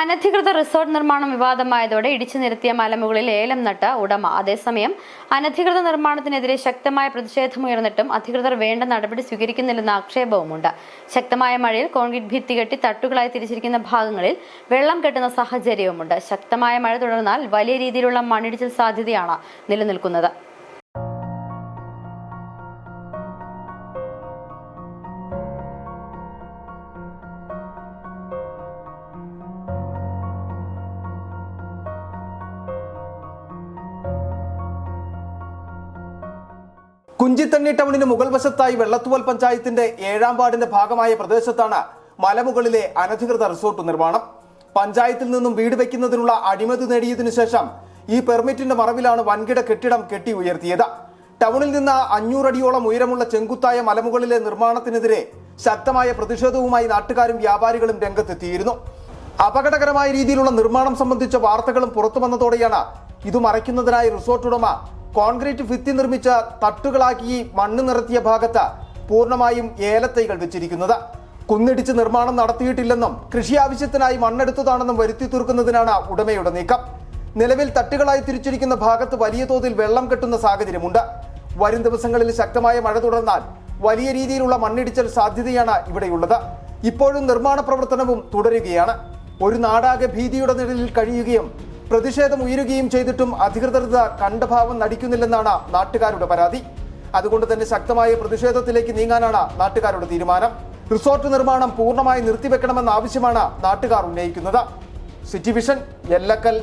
അനധികൃത റിസോർട്ട് നിർമ്മാണം വിവാദമായതോടെ ഇടിച്ചു നിരത്തിയ മലമുകളിൽ ഏലം നട്ട ഉടമ. അതേസമയം അനധികൃത നിർമ്മാണത്തിനെതിരെ ശക്തമായ പ്രതിഷേധമുയർന്നിട്ടും അധികൃതർ വേണ്ട നടപടി സ്വീകരിക്കുന്നില്ലെന്ന ആക്ഷേപവുമുണ്ട്. ശക്തമായ മഴയിൽ കോൺക്രീറ്റ് ഭിത്തി കെട്ടി തട്ടുകളായി തിരിച്ചിരിക്കുന്ന ഭാഗങ്ങളിൽ വെള്ളം കെട്ടുന്ന സാഹചര്യവുമുണ്ട്. ശക്തമായ മഴ തുടർന്നാൽ വലിയ രീതിയിലുള്ള മണ്ണിടിച്ചിൽ സാധ്യതയാണ് നിലനിൽക്കുന്നത്. കുഞ്ചിത്തണ്ണി ടൗണിന് മുകൾ വശത്തായി വെള്ളത്തുവൽ പഞ്ചായത്തിന്റെ ഏഴാം വാർഡിന്റെ ഭാഗമായ പ്രദേശത്താണ് മലമുകളിലെ അനധികൃത റിസോർട്ട് നിർമ്മാണം. പഞ്ചായത്തിൽ നിന്നും വീട് വയ്ക്കുന്നതിനുള്ള അഴിമതി നേടിയതിനു ശേഷം ഈ പെർമിറ്റിന്റെ മറവിലാണ് വൻകിട കെട്ടിടം കെട്ടി ഉയർത്തിയത്. ടൗണിൽ നിന്ന് അഞ്ഞൂറടിയോളം ഉയരമുള്ള ചെങ്കുത്തായ മലമുകളിലെ നിർമ്മാണത്തിനെതിരെ ശക്തമായ പ്രതിഷേധവുമായി നാട്ടുകാരും വ്യാപാരികളും രംഗത്തെത്തിയിരുന്നു. അപകടകരമായ രീതിയിലുള്ള നിർമ്മാണം സംബന്ധിച്ച വാർത്തകളും പുറത്തു വന്നതോടെയാണ് ഇത് മറയ്ക്കുന്നതിനായി റിസോർട്ട് ഉടമ കോൺക്രീറ്റ് ഭിത്തി നിർമ്മിച്ച തട്ടുകളാക്കി മണ്ണ് നിറത്തിയ ഭാഗത്ത് പൂർണമായും ഏലത്തൈകൾ വെച്ചിരിക്കുന്നത്. കുന്നിടിച്ച് നിർമ്മാണം നടത്തിയിട്ടില്ലെന്നും കൃഷി ആവശ്യത്തിനായി മണ്ണെടുത്തതാണെന്നും വരുത്തി തീർക്കുന്നതിനാണ് ഉടമയുടെ നീക്കം. നിലവിൽ തട്ടുകളായി തിരിച്ചിരിക്കുന്ന ഭാഗത്ത് വലിയ തോതിൽ വെള്ളം കെട്ടുന്ന സാഹചര്യമുണ്ട്. വരും ദിവസങ്ങളിൽ ശക്തമായ മഴ തുടർന്നാൽ വലിയ രീതിയിലുള്ള മണ്ണിടിച്ചൽ സാധ്യതയാണ് ഇവിടെയുള്ളത്. ഇപ്പോഴും നിർമ്മാണ പ്രവർത്തനവും തുടരുകയാണ്. ഒരു നാടാകെ ഭീതിയുടെ നിഴലിൽ കഴിയുകയും പ്രതിഷേധം ഉയരുകയും ചെയ്തിട്ടും അധികൃതർ കണ്ടഭാവം കണ്ട ഭാവം നടിക്കുന്നില്ലെന്നാണ് നാട്ടുകാരുടെ പരാതി. അതുകൊണ്ട് തന്നെ ശക്തമായ പ്രതിഷേധത്തിലേക്ക് നീങ്ങാനാണ് നാട്ടുകാരുടെ തീരുമാനം. റിസോർട്ട് നിർമ്മാണം പൂർണമായി നിർത്തിവെക്കണമെന്ന ആവശ്യമാണ് നാട്ടുകാർ ഉന്നയിക്കുന്നത്. City vision എല്ലക്കൽ